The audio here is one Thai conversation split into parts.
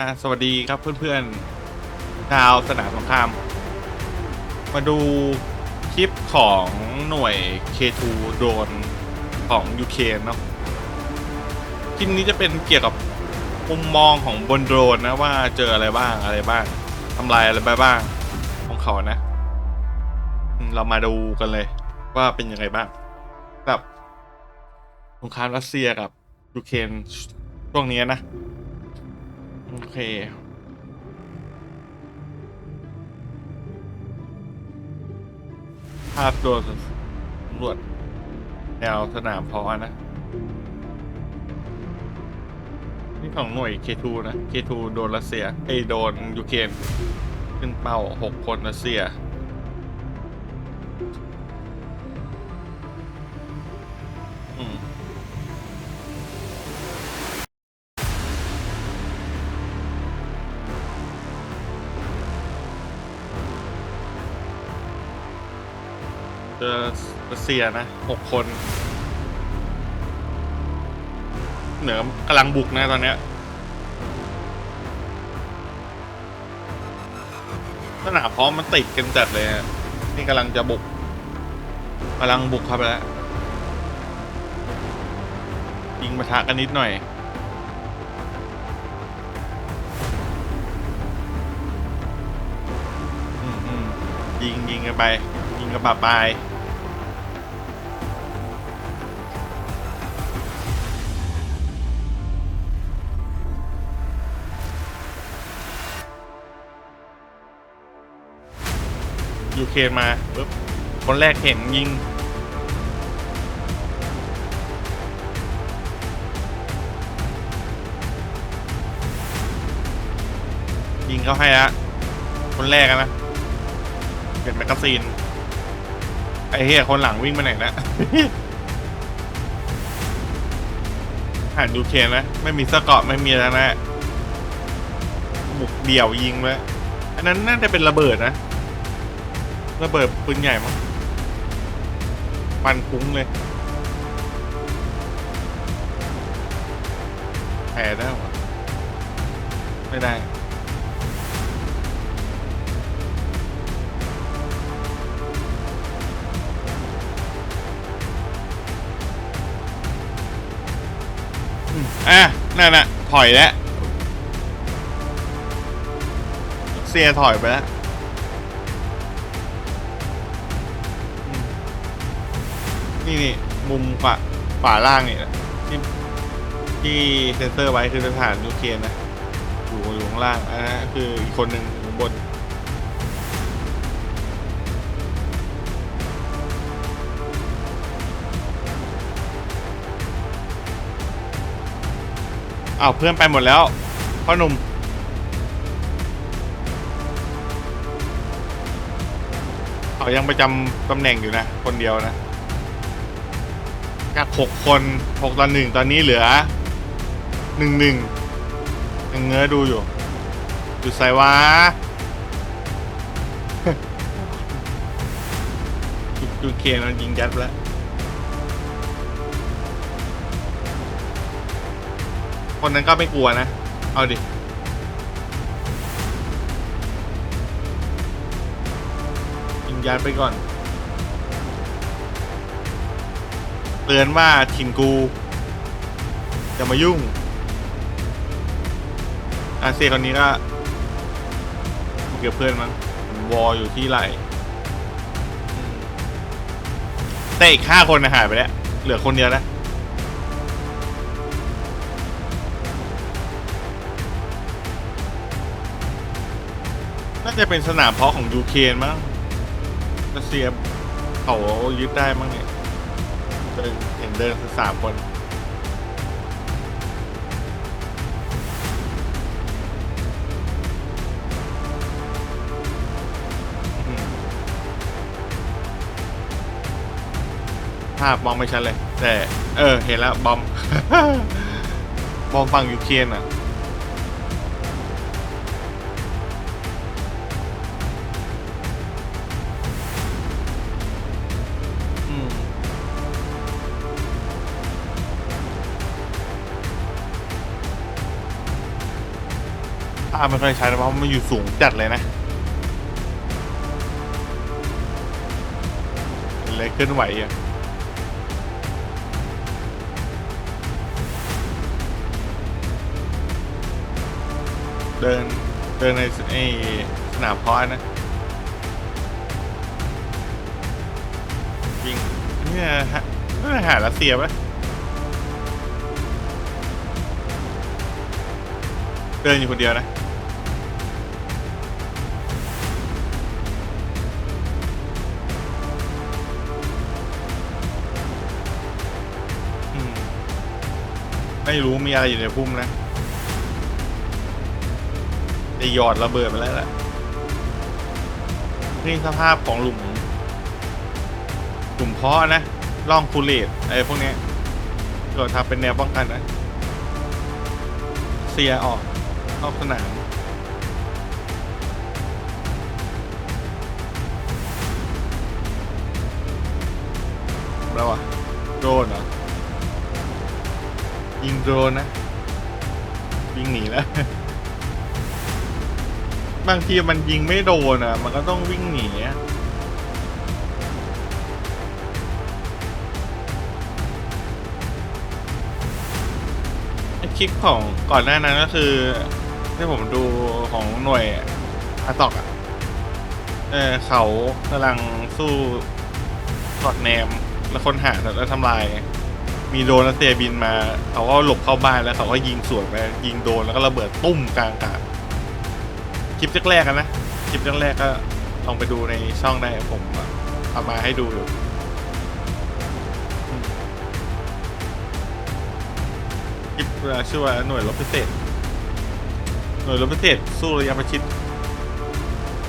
อะสวัสดีครับเพื่อนๆชาวสนามสงคราม มาดูคลิปของหน่วย K2 โดรนของยูเครนเนาะคลิปนี้จะเป็นเกี่ยวกับมุมมองของบนโดรนนะว่าเจออะไรบ้างอะไรบ้างทำลายอะไรไปบ้างของเขานะอืมเรามาดูกันเลยว่าเป็นยังไงบ้างกับสงครามรัสเซียกับยูเครนช่วงนี้นะ โอเค ภาพตัวสำรวจแนวสนามพอนะ นี่ของหน่วย K2 นะ K2 โดนรัสเซียไอโดนยูเครนขึ้นเป้าหกคนรัสเซียอืม เจอรัสเซียนะหกคน เหนือกำลังบุกนะตอนเนี้ยสนามพร้อมมันติดกันจัดเลยอะนี่กำลังจะบุกกำลังบุกเข้าไปแล้วยิงปะทะกันนิดหน่อยยิงยิงกันไป ยิงกระบะปลาย ยูเครนมาปุ๊บคนแรกเห็นยิงยิงเขาให้ละคนแรกอะนะเป็นแมกกาซีนไอ้เฮียคนหลังวิ่งไปไหนนะหันยูเครนนะ ไม่มีสอเกราะไม่มีอะไรนะบุกเดี่ยวยิงไว้อันนั้นน่าจะเป็นระเบิดนะ ระเบิดปืนใหญ่มั้งปันคุ้งเลยแพ้ได้หรอไม่ได้อะนั่นน่ะถอยแล้วเสียถอยไปแล้ว นี่นี่มุมขวาขวาล่างนี่แหละที่ที่เซนเซอร์ไว้คือสถานยูเครนนะอยู่อยู่ข้างล่างอันนั้นคืออีกคนหนึ่งอยู่ข้างบนอ้าวเพื่อนไปหมดแล้วพ่อหนุ่มเขายังประจำตำแหน่งอยู่นะ คนเดียวนะ จากหกคนหกต่อหนึ่งตอนนี้เหลือหนึ่งหนึ่งยังเงื้อดูอยู่ อยู่ไซวะดูเคนมันยิงยัดแล้วคนนั้นก็ไม่กลัวนะ เอาดิ ยิงยัดไปก่อน ตือนว่าถิ่นกูจะมายุ่งอาเซียคนนี้ก็เกือบเพื่อนมั้งวออยู่ที่ไหลแต่อีกห้าคนนะหายไปแล้ว เหลือคนเดียวแล้วน่าจะเป็นสนามเพาะของยูเครนมั้งรัสเซียเขายึดได้มั้งเนี่ย เดินเห็นเดินสามคนภาพมองไม่ชัดเลย แต่ เออ เห็นแล้ว บอม บอมฝั่งยูเครนอะาพไม่ค่อยชัดเพราะมันอยู่สูงจัดเลยนะเลยเคลื่อนไหวอะเดินเดินในไอสนามเพาะนะวิ่งเนี่ยฮะนี่อาหารรัสเซียปะเดินอยู่คนเดียวนะ ไม่รู้มีอะไรอยู่ในพุ่มนะจะหยอดระเบิดไปแล้วแหละนี่สภาพของหลุมหลุมเพาะนะล่องคูเลตไอ้พวกนี้ยเราทำเป็นแนวป้องกันนะ เสียออกนอกสนามแล้วอะโดนเหรอยิง โดรนนะ วิ่งหนีแล้ว บางทีมันยิงไม่โดนอะ มันก็ต้องวิ่งหนีอะไอคลิปของก่อนหน้านั้นก็คือ ที่ผมดูของหน่วยอาตอกอะ เออเขากำลังสู้กอดแนม แล้วคนหาแล้วทำลาย มีโดรนรัสเซียบินมาเขาก็หลบเข้าบ้านแล้วเขาก็ยิงสวนไปยิงโดนแล้วก็ระเบิดตุ้มกลางอากาศคลิปแรกๆกันนะคลิปแรกๆก็ลองไปดูในช่องได้ผมเอามาให้ดูอยู่คลิปชื่อว่าหน่วยรบพิเศษ หน่วยรบพิเศษสู้ระยะประชิด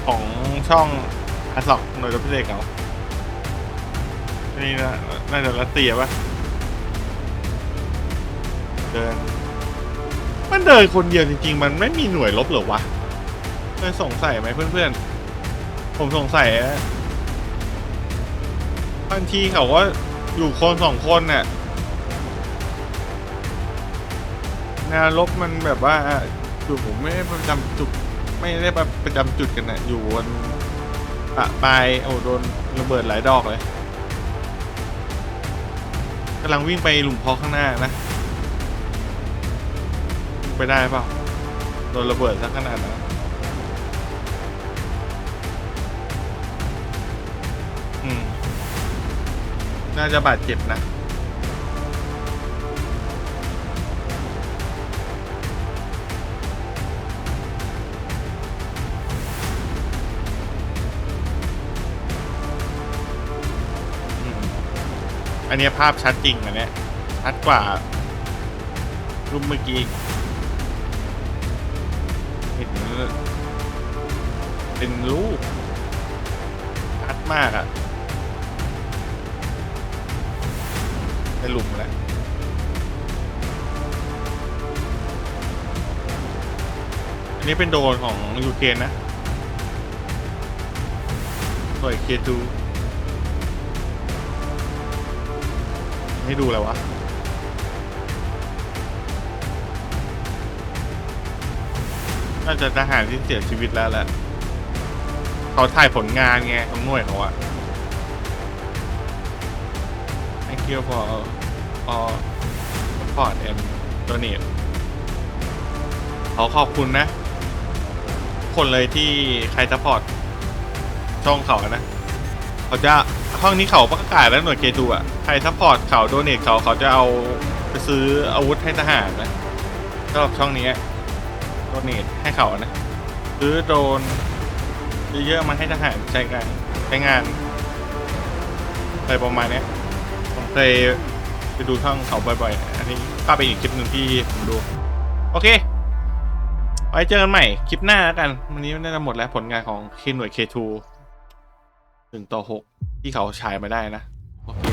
ของช่องอาร์ซอกหน่วยรบพิเศษเขานี่นะน่าจะรัสเซียปะ เดิน มันเดินคนเดียวจริง ๆ มันไม่มีหน่วยรบหรอวะเคยสงสัยไหมเพื่อนๆ ผมสงสัยอะบางทีเขาก็อยู่คนสองคนน่ะแนวรบมันแบบว่าอยู่ผมไม่ได้ประจำจุดไม่ได้ประจำจุดกันนะอยู่บนปะปลายโอ้โดนระเบิดหลายดอกเลยกำลังวิ่งไปหลุมพอข้างหน้านะ ไปได้เปล่าโดนระเบิดสักขนาดนั้นอืม น่าจะบาดเจ็บนะอันนี้ภาพชัดจริงอันเนี้ยชัดกว่ารูปเมื่อกี้ ห็นเป็นรูปชัดมากอะในหลุมแหละอันนี้เป็นโดนของยูเครนนะหน่วยเคทูให้ดูแล้ววะ น่าจะทหารที่เสียชีวิตแล้วแหละเขาถ่ายผลงานไงของหน่วยเขาอะ Thank you for for support and donate เขาขอบคุณนะ คนเลยที่ใคร support ช่องเขาอะนะเขาจะห้องนี้เขาประกาศแล้วหน่วยเคทูอะใคร support เขาโดเนทเขาเขาจะเอาไปซื้ออาวุธให้ทหารนะสำหรับช่องนี้ โดเนทให้เขานะซื้อโดนเยอะๆมาให้ทหารใช้งานใช้งานอะไรประมาณนี้ผมเคยไปดูช่องเขาบ่อยๆ อันนี้ก็เป็นอีกคลิปหนึ่งที่ผมดู โอเค ไว้เจอกันใหม่คลิปหน้าแล้วกัน วันนี้น่าจะหมดแล้วผลงานของเคหน่วย K2 หนึ่งต่อหกที่เขาฉายมาได้นะ โอเค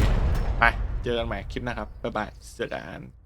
ไป เจอกันใหม่คลิปหน้าครับ บ๊ายบายเจอกัน